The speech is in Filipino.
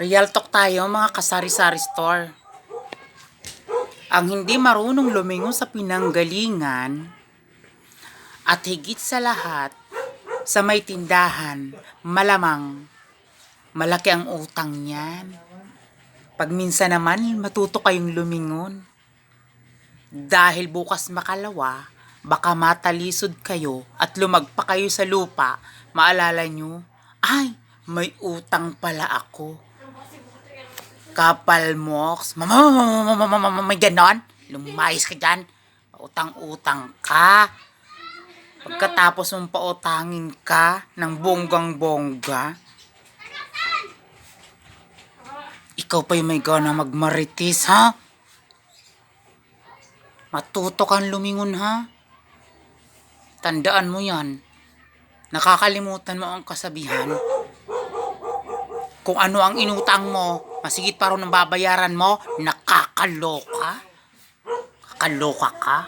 Real talk tayo mga kasari-sari store. Ang hindi marunong lumingon sa pinanggalingan at higit sa lahat sa may tindahan, malamang malaki ang utang niyan. Pag minsan naman matuto kayong lumingon. Dahil bukas makalawa, baka matalisod kayo at lumagpa kayo sa lupa, maalala nyo, ay, may utang pala ako. Kapal mama, may ganon? Lumayas ka dyan. Utang-utang ka. Pagkatapos mong pautangin ka ng bonggang-bongga, ikaw pa yung may gana magmaritis, ha? Matuto kang lumingon, ha? Tandaan mo yan. Nakakalimutan mo ang kasabihan. Kung ano ang inutang mo, masigit pa rin ang babayaran mo, nakakaloka. Kakaloka ka.